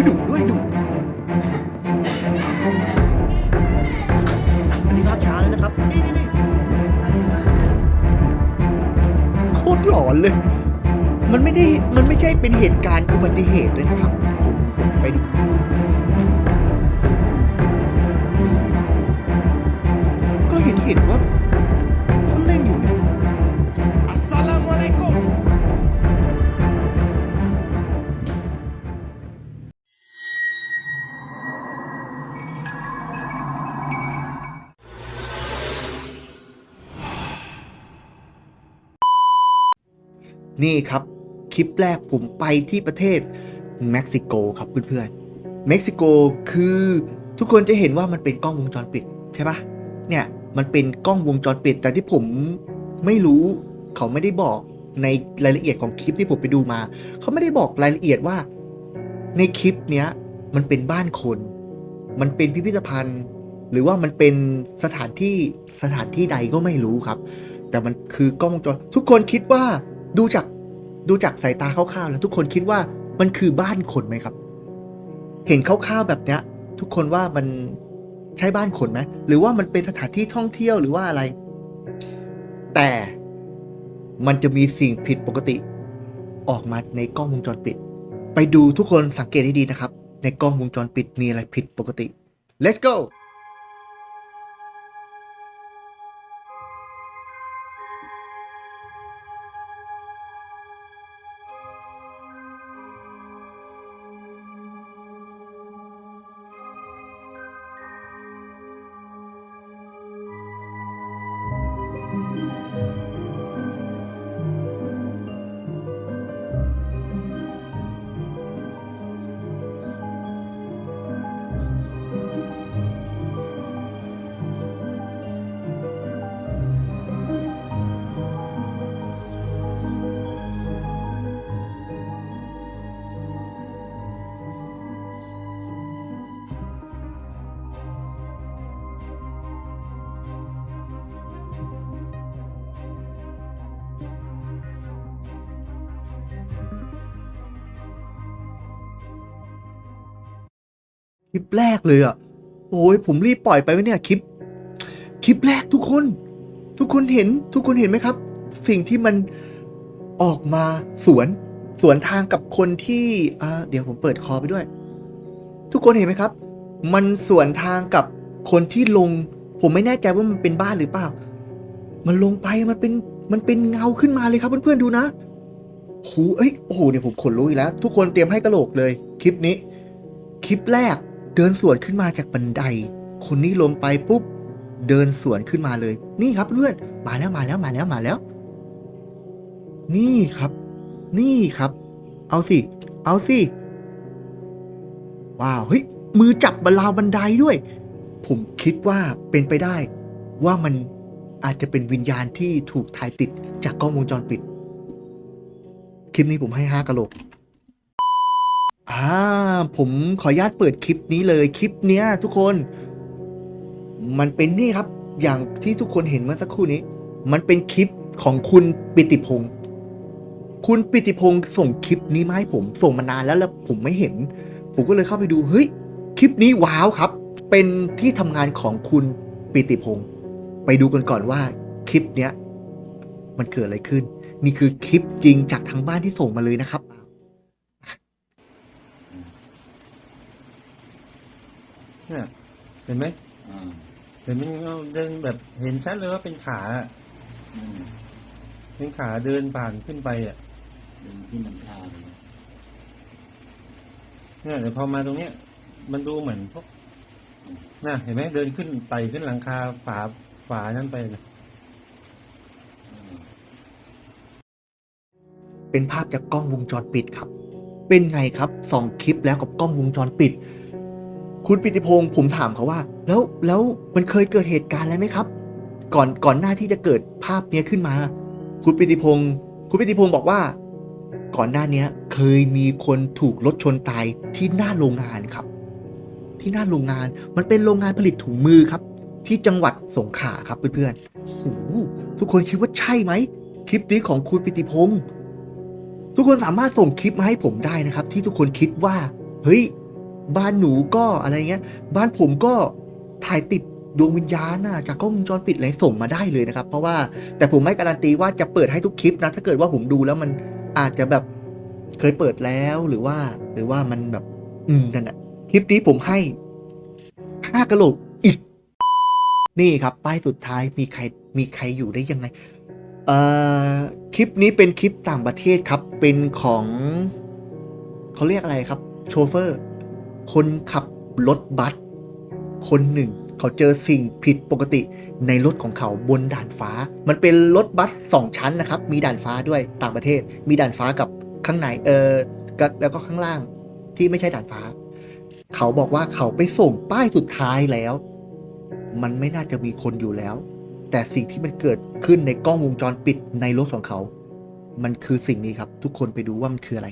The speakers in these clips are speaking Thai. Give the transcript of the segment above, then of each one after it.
ยดุด้วยดุอันนี้ภาพช้าแล้วนะครับ นี่นี่นี่โคตรหลอนเลย มันไม่ได้ มันไม่ใช่เป็นเหตุการณ์อุบัติเหตุเลยนะครับ ผมผมไปดูก็เห็นเห็นว่า นี่ครับคลิปแรกผมไปที่ประเทศเม็กซิโกครับเพื่อนๆเม็กซิโกคือทุกคนจะเห็นว่ามันเป็นกล้องวงจรปิดใช่ปะเนี่ยมันเป็นกล้องวงจรปิด แต่ที่ผมไม่รู้เขาไม่ได้บอกในรายละเอียดของคลิปที่ผมไปดูมา เขาไม่ได้บอกรายละเอียดว่า ในคลิปเนี้ยมันเป็นบ้านคน มันเป็นพิพิธภัณฑ์ หรือว่ามันเป็นสถานที่สถานที่ใดก็ไม่รู้ครับ แต่มันคือกล้องวงจรทุกคนคิดว่าดูจาก ดูจากสายตาคร่าวๆแล้วทุกคนคิดว่ามันคือบ้านคนไหมครับ เห็นคร่าวๆแบบเนี้ย ทุกคนว่ามันใช่บ้านคนไหมหรือว่ามันเป็นสถานที่ท่องเที่ยวหรือว่าอะไร แต่มันจะมีสิ่งผิดปกติ ออกมาในกล้องวงจรปิด ไปดูทุกคนสังเกตให้ดีนะครับ ในกล้องวงจรปิดมีอะไรผิดปกติ let's go คลิปแรกเลยอะโอ้ยผมรีบปล่อยไปไหมเนี่ยคลิป คลิปแรกทุกคน ทุกคนเห็นทุกคนเห็นไหมครับ สิ่งที่มันออกมาสวนสวนทางกับคนที่อ่าเดี๋ยวผมเปิดคอไปด้วย ทุกคนเห็นไหมครับ มันสวนทางกับคนที่ลง ผมไม่แน่ใจว่ามันเป็นบ้านหรือเปล่า มันลงไปมันเป็นมันเป็นเงาขึ้นมาเลยครับเพื่อนๆดูนะโหเอ้ยโอ้โหเนี่ยผมขนลุกอีกแล้ว ทุกคนเตรียมให้กระโหลกเลย คลิปนี้ คลิปแรก เดินสวนขึ้นมาจากบันได คนนี้ลงไปปุ๊บ เดินสวนขึ้นมาเลย นี่ครับเพื่อนมาแล้วมาแล้วมาแล้วมาแล้ว นี่ครับ นี่ครับ เอาสิ เอาสิ ว้าวเฮ้ยมือจับบนราวบันไดด้วย ผมคิดว่าเป็นไปได้ ว่ามันอาจจะเป็นวิญญาณที่ถูกถ่ายติดจากกล้องวงจรปิด คลิปนี้ผมให้ห้ากะโหลก อ่า ผมขออนุญาตเปิดคลิปนี้เลยคลิปเนี้ย ทุกคน มันเป็นนี่ครับ อย่างที่ทุกคนเห็นเมื่อสักครู่นี้ มันเป็นคลิปของคุณปิติพงศ์คุณปิติพงศ์ส่งคลิปนี้มาให้ผมส่งมานานแล้วแล้วผมไม่เห็น ผมก็เลยเข้าไปดูเฮ้ยคลิปนี้ว้าวครับ เป็นที่ทำงานของคุณปิติพงศ์ไปดูกันก่อนว่าคลิปเนี้ยมันเกิดอะไรขึ้น นี่คือคลิปจริงจากทางบ้านที่ส่งมาเลยนะครับ เนี่ยเห็นไหมอ่าเห็นมันเงาเดินแบบเห็นชัดเลยว่าเป็นขาอะอืมเป็นขาเดินผ่านขึ้นไปอะ เดินขึ้นหลังคาเลยเนี่ยแต่พอมาตรงเนี้ย มันดูเหมือนพวกน่ะเห็นไหมเดินขึ้นไต่ขึ้นหลังคาฝาฝานั่นไปนะอ่าเป็นภาพจากกล้องวงจรปิดครับ เป็นไงครับสองคลิปแล้วกับกล้องวงจรปิด คุณปิติพงศ์ผมถามเขาว่า แล้วแล้วมันเคยเกิดเหตุการณ์อะไรไหมครับ ก่อนก่อนหน้าที่จะเกิดภาพเนี้ยขึ้นมา คุณปิติพงศ์คุณปิติพงศ์บอกว่า ก่อนหน้าเนี้ยเคยมีคนถูกรถชนตายที่หน้าโรงงานครับ ที่หน้าโรงงานมันเป็นโรงงานผลิตถุงมือครับ ที่จังหวัดสงขลาครับเพื่อนๆโอ้โหทุกคนคิดว่าใช่ไหมคลิปนี้ของคุณปิติพงศ์ทุกคนสามารถส่งคลิปมาให้ผมได้นะครับ ที่ทุกคนคิดว่า เฮ้ย บ้านหนูก็อะไรเงี้ย บ้านผมก็ถ่ายติดดวงวิญญาณน่ะจากกล้องวงจรปิดอะไรส่งมาได้เลยนะครับ เพราะว่าแต่ผมไม่การันตีว่าจะเปิดให้ทุกคลิปนะ ถ้าเกิดว่าผมดูแล้วมันอาจจะแบบเคยเปิดแล้วหรือว่า หรือว่ามันแบบ อืมนั่นแหะคลิปนี้ผมให้ห้ากะโหลกอีก นี่ครับ ป้ายสุดท้ายมีใครมีใครอยู่ได้ยังไงเอ่อคลิปนี้เป็นคลิปต่างประเทศครับ เป็นของเขาเรียกอะไรครับ โชเฟอร์ คนขับรถบัสคนหนึ่ง เขาเจอสิ่งผิดปกติในรถของเขาบนด่านฟ้า มันเป็นรถบัสสองชั้นนะครับ มีด่านฟ้าด้วยต่างประเทศ มีด่านฟ้ากับข้างในเออแล้วก็ข้างล่างที่ไม่ใช่ด่านฟ้า เขาบอกว่าเขาไปส่งป้ายสุดท้ายแล้ว มันไม่น่าจะมีคนอยู่แล้ว แต่สิ่งที่มันเกิดขึ้นในกล้องวงจรปิดในรถของเขา มันคือสิ่งนี้ครับ ทุกคนไปดูว่ามันคืออะไร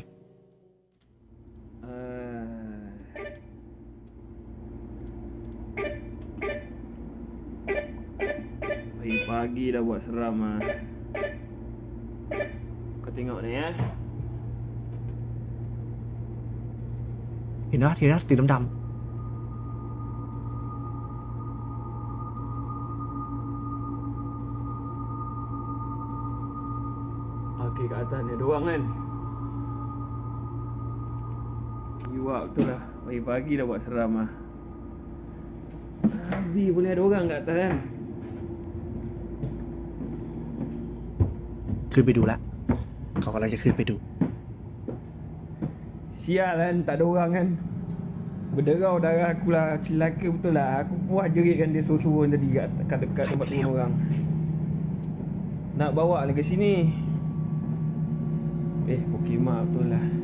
Pagi dah buat seram ah. Kau tengok ni eh. Hinat, hinat, si dam-dam. Okey, kat atas ni ada orang kan? Iwak tu lah. Pagi-pagi dah buat seram lah. Habis boleh ada orang kat atas kan? Eh? ขึ้นไปดูแล้วเขากำลังจะขึ้นไปดู Sial kan tak ada orang kan. Berderau darah aku lah celaka betul lah. Aku puas jeritkan dia suruh turun tadi kat, kat dekat tempat turun orang. Nak bawa ni ke sini. Eh, Pokemon betul lah.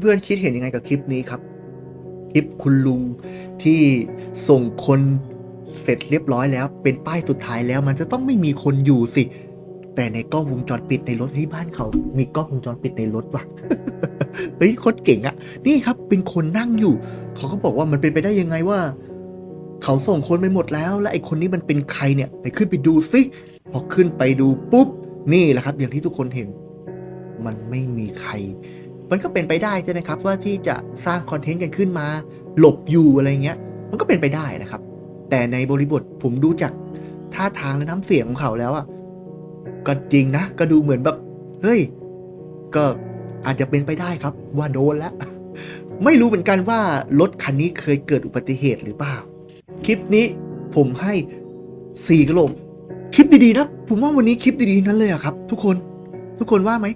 เพื่อนๆ คิดเห็นยังไงกับคลิปนี้ครับ คลิปคุณลุงที่ส่งคนเสร็จเรียบร้อยแล้ว เป็นป้ายสุดท้ายแล้ว มันจะต้องไม่มีคนอยู่สิ แต่ในกล้องวงจรปิดในรถที่บ้านเขา มีกล้องวงจรปิดในรถว่ะเฮ้ยโคตรเก่งอะนี่ครับ เป็นคนนั่งอยู่ เขาก็บอกว่ามันเป็นไปได้ยังไงว่า เขาส่งคนไปหมดแล้ว และไอคนนี้มันเป็นใครเนี่ยไปขึ้นไปดูสิพอขึ้นไปดูปุ๊บนี่แหละครับ อย่างที่ทุกคนเห็น มันไม่มีใคร มันก็เป็นไปได้ใช่ไหมครับ ว่าที่จะสร้างคอนเทนต์กันขึ้นมา หลบอยู่อะไรเงี้ย มันก็เป็นไปได้นะครับ แต่ในบริบทผมดูจากท่าทางและน้ำเสียงของเขาแล้วอะก็จริงนะ ก็ดูเหมือนแบบ เฮ้ย ก็อาจจะเป็นไปได้ครับ ว่าโดนแล้ว ไม่รู้เหมือนกันว่ารถคันนี้เคยเกิดอุบัติเหตุหรือเปล่า คลิปนี้ผมให้สี่กระโหลกคลิปดีๆนะ ผมว่าวันนี้คลิปดีๆนั้นเลยอะครับ ทุกคน ทุกคนว่าไหม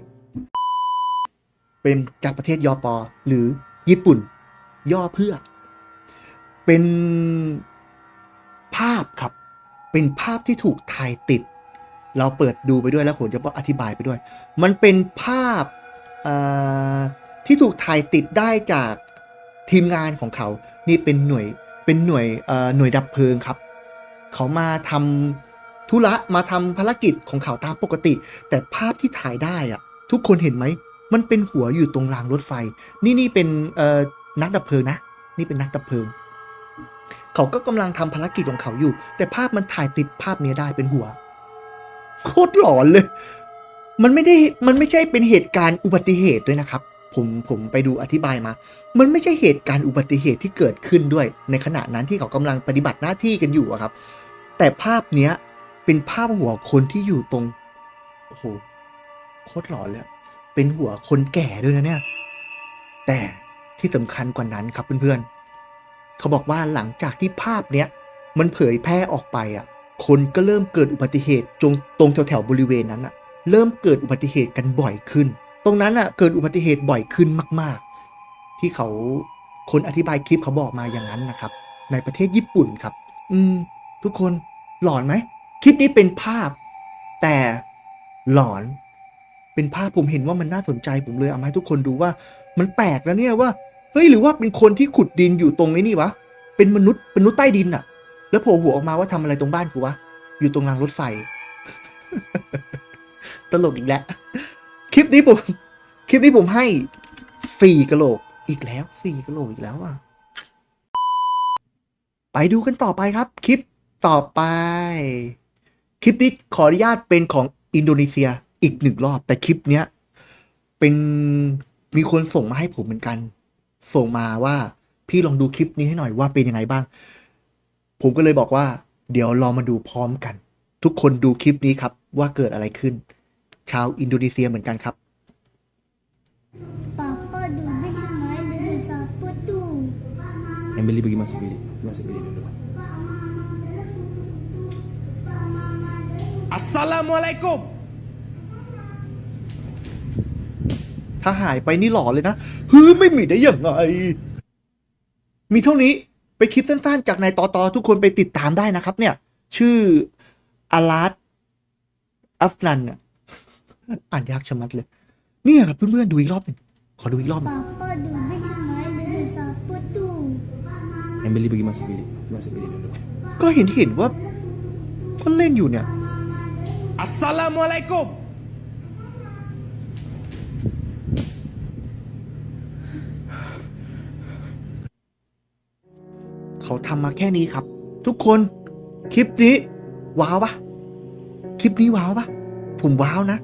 เป็นจากประเทศยอปอหรือญี่ปุ่น ย่อเพื่อ เป็นภาพครับ เป็นภาพที่ถูกถ่ายติด เราเปิดดูไปด้วยแล้วผมจะบอกอธิบายไปด้วย มันเป็นภาพที่ถูกถ่ายติดได้จากทีมงานของเขา นี่เป็นหน่วยเป็นหน่วยหน่วยดับเพลิงครับ เขามาทำธุระมาทำภารกิจของเขาตามปกติ แต่ภาพที่ถ่ายได้อะทุกคนเห็นไหม มันเป็นหัวอยู่ตรงรางรถไฟ นี่นี่เป็นเอ่อนักดับเพลิงนะ นี่เป็นนักดับเพลิง เขาก็กำลังทำภารกิจของเขาอยู่ แต่ภาพมันถ่ายติดภาพเนี้ยได้เป็นหัว โคตรหลอนเลย มันไม่ได้ มันไม่ใช่เป็นเหตุการณ์อุบัติเหตุด้วยนะครับ ผมผมไปดูอธิบายมา มันไม่ใช่เหตุการณ์อุบัติเหตุที่เกิดขึ้นด้วย ในขณะนั้นที่เขากำลังปฏิบัติหน้าที่กันอยู่อะครับ แต่ภาพเนี้ยเป็นภาพหัวคนที่อยู่ตรง โอ้โห โคตรหลอนเลย เป็นหัวคนแก่ด้วยนะเนี่ย แต่ที่สำคัญกว่านั้นครับเพื่อนๆ เขาบอกว่าหลังจากที่ภาพเนี้ยมันเผยแพร่ออกไปอะ คนก็เริ่มเกิดอุบัติเหตุจงตรงแถวๆบริเวณนั้นอะ เริ่มเกิดอุบัติเหตุกันบ่อยขึ้น ตรงนั้นอะเกิดอุบัติเหตุบ่อยขึ้นมาก ๆ ที่เขาคนอธิบายคลิปเขาบอกมาอย่างนั้นนะครับ ในประเทศญี่ปุ่นครับ อืม ทุกคนหลอนไหมคลิปนี้เป็นภาพ แต่หลอน เป็นภาพผมเห็นว่ามันน่าสนใจผมเลยเอามาให้ทุกคนดูว่ามันแปลกนะเนี่ยว่าเฮ้ยหรือว่าเป็นคนที่ขุดดินอยู่ตรงไอ้นี่วะเป็นมนุษย์เป็นมนุษย์ใต้ดินอะแล้วโผล่หัวออกมาว่าทำอะไรตรงบ้านกูวะอยู่ตรงรางรถไฟ ตลกอีกแล้ว คลิปนี้ผม คลิปนี้ผมให้สี่กะโหลกอีกแล้วสี่กะโหลกอีกแล้วอะ ไปดูกันต่อไปครับ คลิปต่อไป คลิปนี้ขออนุญาตเป็นของอินโดนีเซีย อีกหนึ่งรอบ แต่คลิปเนี้ยเป็นมีคนส่งมาให้ผมเหมือนกัน ส่งมาว่าพี่ลองดูคลิปนี้ให้หน่อยว่าเป็นยังไงบ้าง ผมก็เลยบอกว่า เดี๋ยวลองมาดูพร้อมกัน ทุกคนดูคลิปนี้ครับ ว่าเกิดอะไรขึ้น ชาวอินโดนีเซียเหมือนกันครับ Papa dulu semain dengan siapa tu? Yang beli pergi masuk bilik. Masuk bilik dulu. Assalamualaikum. ถ้าหายไปนี่หล่อเลยนะเฮ้ยไม่มีได้ยังไง มีเท่านี้ไปคลิปสั้นๆ จากนายตอตอทุกคนไปติดตามได้นะครับ เนี่ย ชื่ออาลาดอัฟนันเนี่ยอ่านยากชะมัดเลย เนี่ยครับเพื่อนๆดูอีกรอบหนึ่งขอดูอีกรอบหนึ่ง Papa dulu semain dengan siapa tu? Yang beli pergi masuk bilik. Masuk bilik dulu. ก็เห็นเห็นว่าก็เล่นอยู่เนี่ย Assalamualaikum. เขาทำมาแค่นี้ครับ ทุกคนคลิปนี้ว้าวปะคลิปนี้ว้าวปะผมว้าวนะ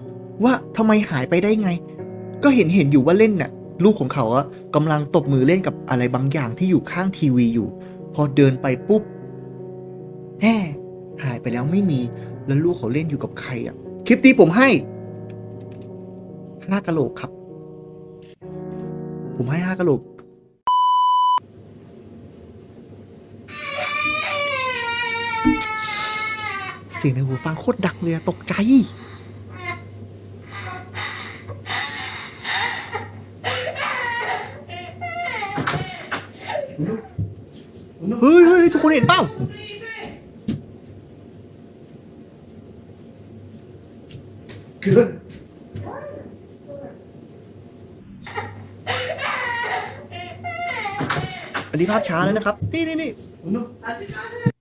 ว่าทำไมหายไปได้ไง ก็เห็นเห็นอยู่ว่าเล่นน่ะลูกของเขาอะกำลังตบมือเล่นกับอะไรบางอย่างที่อยู่ข้างทีวีอยู่ พอเดินไปปุ๊บแฮ่หายไปแล้วไม่มี แล้วลูกเขาเล่นอยู่กับใครอะคลิปนี้ผมให้ห้ากะโหลกครับ ผมให้ห้ากะโหลก เสียงในหูฟังโคตรดังเลยอะตกใจ เฮ้ยเฮ้ยทุกคนเห็นเปล่าอันนี้ภาพช้าแล้วนะครับ นี่นี่นี่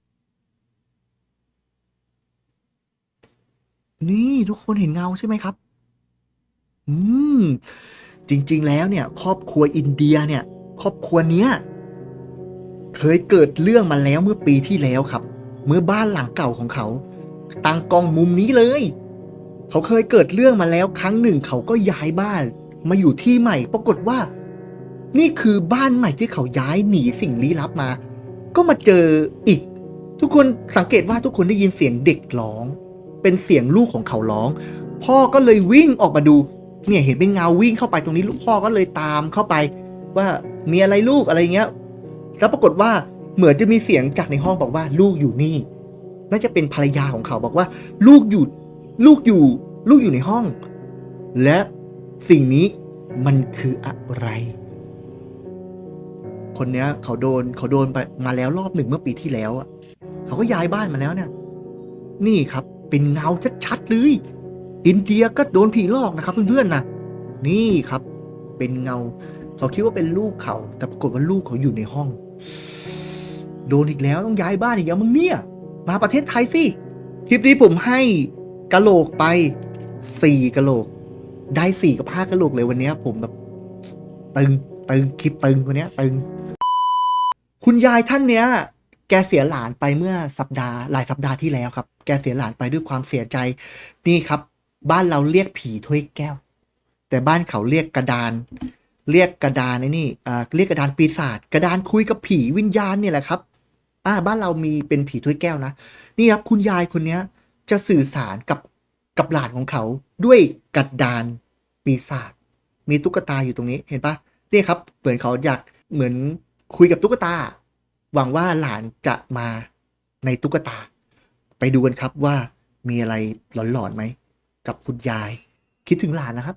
นี่ทุกคนเห็นเงาใช่ไหมครับ อืม จริง ๆ แล้วเนี่ย ครอบครัวอินเดียเนี่ย ครอบครัวเนี้ยเคยเกิดเรื่องมาแล้วเมื่อปีที่แล้วครับ เมื่อบ้านหลังเก่าของเขา ตั้งกล้องมุมนี้เลย เขาเคยเกิดเรื่องมาแล้วครั้งหนึ่งเขาก็ย้ายบ้าน มาอยู่ที่ใหม่ ปรากฏว่า นี่คือบ้านใหม่ที่เขาย้ายหนีสิ่งลี้ลับมา ก็มาเจออีก ทุกคนสังเกตว่าทุกคนได้ยินเสียงเด็กร้อง เป็นเสียงลูกของเขาร้อง พ่อก็เลยวิ่งออกมาดู เนี่ยเห็นเป็นเงาวิ่งเข้าไปตรงนี้ลูกพ่อก็เลยตามเข้าไป ว่ามีอะไรลูกอะไรเงี้ยแล้วปรากฏว่าเหมือนจะมีเสียงจากในห้องบอกว่าลูกอยู่นี่ น่าจะเป็นภรรยาของเขาบอกว่า ลูกอยู่ลูกอยู่ ลูกอยู่ในห้อง และสิ่งนี้มันคืออะไร คนเนี้ย เขาโดนเขาโดนไปมาแล้วรอบหนึ่งเมื่อปีที่แล้วอะเขาก็ย้ายบ้านมาแล้วเนี่ย นี่ครับ เป็นเงาชัดๆเลยอินเดียก็โดนผีหลอกนะครับเพื่อนๆนะนี่ครับ เป็นเงา เขาคิดว่าเป็นลูกเขา แต่ปรากฏว่าลูกเขาอยู่ในห้อง โดนอีกแล้วต้องย้ายบ้านอีกแล้วมึงเนี่ย มาประเทศไทยสิคลิปนี้ผมให้กะโหลกไปสี่กะโหลก ได้สี่กับห้ากะโหลกเลยวันนี้ผมแบบตึงตึงคลิปตึงวันนี้ตึง คุณยายท่านเนี้ย กเสียหลานไปเมื่อสัปดาห์หลายสัปดาห์ที่แล้วครับ แกเสียหลานไปด้วยความเสียใจ นี่ครับ บ้านเราเรียกผีถ้วยแก้ว แต่บ้านเขาเรียกกระดาน เรียกกระดานไอ้นี่อ่าเรียกกระดานปีศาจกระดานคุยกับผีวิญญาณเนี่ยแหละครับ อ่า บ้านเรามีเป็นผีถ้วยแก้วนะนี่ครับคุณยายคนเนี้ย จะสื่อสารกับกับหลานของเขาด้วยกระดานปีศาจมีตุ๊กตาอยู่ตรงนี้เห็นปะนี่ครับเหมือนเขาอยากเหมือนคุยกับตุ๊กตา หวังว่าหลานจะมาในตุ๊กตา ไปดูกันครับว่ามีอะไรหลอนๆไหม กับคุณยาย คิดถึงหลานนะครับ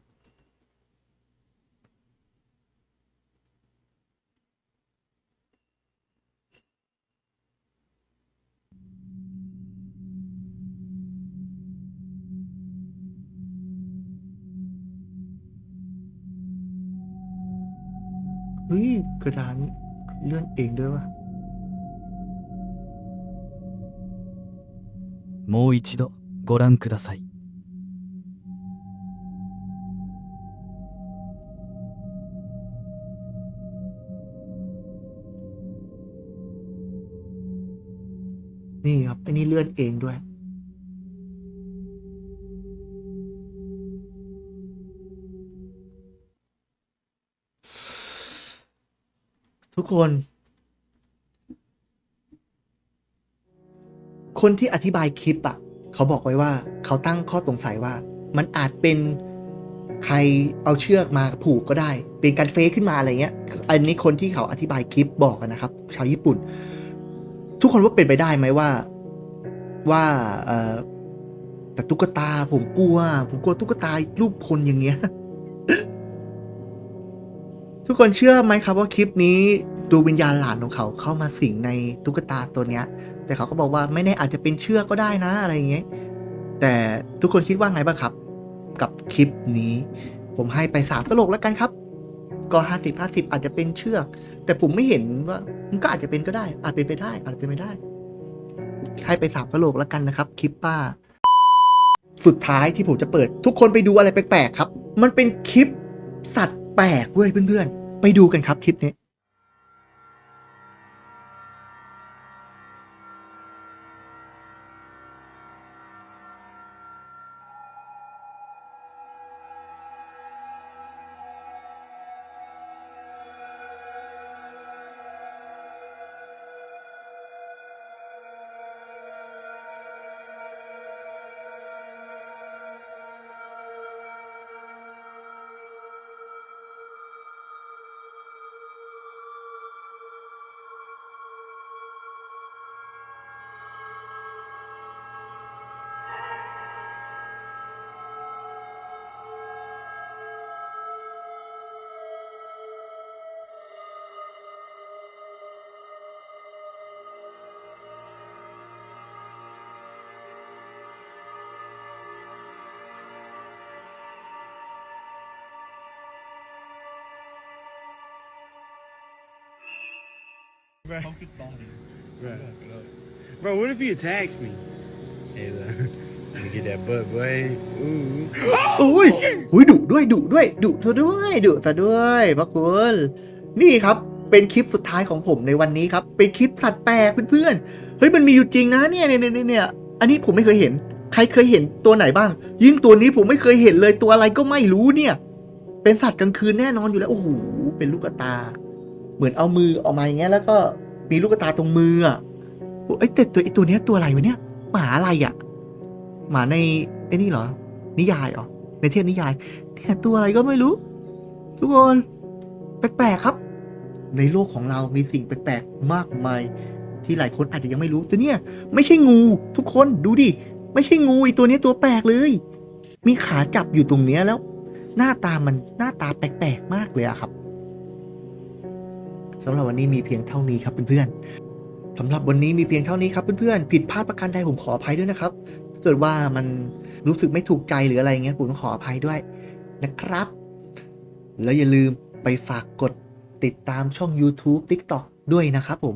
เฮ้ยกระดานเลื่อนเองด้วยวะ もう一度ご覧くださいนี่ครับไอ้นี่เลื่อนเองด้วย ทุกคน คนที่อธิบายคลิปอะ เขาบอกไว้ว่าเขาตั้งข้อสงสัยว่า มันอาจเป็นใครเอาเชือกมาผูกก็ได้ เป็นการเฟซขึ้นมาอะไรเงี้ย อันนี้คนที่เขาอธิบายคลิปบอกนนะครับ ชาวญี่ปุ่น ทุกคนว่าเป็นไปได้ไหมว่าว่าเออแต่ตุ๊กตาผมกลัว ผมกลัวตุ๊กตารูปคนอย่างเงี้ย ทุกคนเชื่อไหมครับว่าคลิปนี้ดูวิญญาณหลานของเขาเข้ามาสิงในตุ๊กตาตัวเนี้ย แต่เขาก็บอกว่าไม่แน่อาจจะเป็นเชือกก็ได้นะอะไรอย่างเงี้ยแต่ทุกคนคิดว่าไงบ้างครับ กับคลิปนี้ ผมให้ไปสามกะโลกแล้วกันครับ ก็ห้าสิบห้าสิบอาจจะเป็นเชือก แต่ผมไม่เห็นว่ามันก็อาจจะเป็นก็ได้ อาจเป็นไปได้ อาจเป็นไปได้ ให้ไปสามกะโลกแล้วกันนะครับ คลิปป้า สุดท้ายที่ผมจะเปิด ทุกคนไปดูอะไรแปลกๆครับ มันเป็นคลิปสัตว์แปลกเว้ยเพื่อนๆไปดูกันครับคลิปนี้ Right. Right. Bro, what if he attacks me? Hey, look. Let me get that butt, boy. Ooh. อุ้ยหุยดุด้วยดุด้วยดุซะด้วยดุซะด้วยพระคุณนี่ครับ เป็นคลิปสุดท้ายของผมในวันนี้ครับ เป็นคลิปสัตว์แปลกเพื่อนๆเฮ้ยมันมีอยู่จริงนะเนี่ยเนี่ยเนี่ยเนี่ยอันนี้ผมไม่เคยเห็น ใครเคยเห็นตัวไหนบ้าง ยิ่งตัวนี้ผมไม่เคยเห็นเลยตัวอะไรก็ไม่รู้เนี่ย เป็นสัตว์กลางคืนแน่นอนอยู่แล้วโอ้โหเป็นลูกตา เหมือนเอามือออกมาอย่างเงี้ยแล้วก็มีลูกตาตรงมืออะโอ้แต่ตัวไอ้ตัวเนี้ยตัวอะไรวะเนี่ยหมาอะไรอะหมาในไอ้นี่เหรอ นิยายเหรอในเทพนิยายเนี่ยตัวอะไรก็ไม่รู้ ทุกคนแปลกๆครับ ในโลกของเรามีสิ่งแปลกๆมากมายที่หลายคนอาจจะยังไม่รู้แต่เนี่ยไม่ใช่งู ทุกคนดูดิไม่ใช่งูไอีตัวเนี้ยตัวแปลกเลย มีขาจับอยู่ตรงเนี้ยแล้ว หน้าตามันหน้าตาแปลกๆมากเลยอะครับ สำหรับวันนี้มีเพียงเท่านี้ครับเพื่อนๆสำหรับวันนี้มีเพียงเท่านี้ครับเพื่อนๆผิดพลาดประการใดผมขออภัยด้วยนะครับเกิดว่ามันรู้สึกไม่ถูกใจหรืออะไรเงี้ยผมขออภัยด้วยนะครับ แล้วอย่าลืมไปฝากกดติดตามช่อง YouTube TikTok ด้วยนะครับผม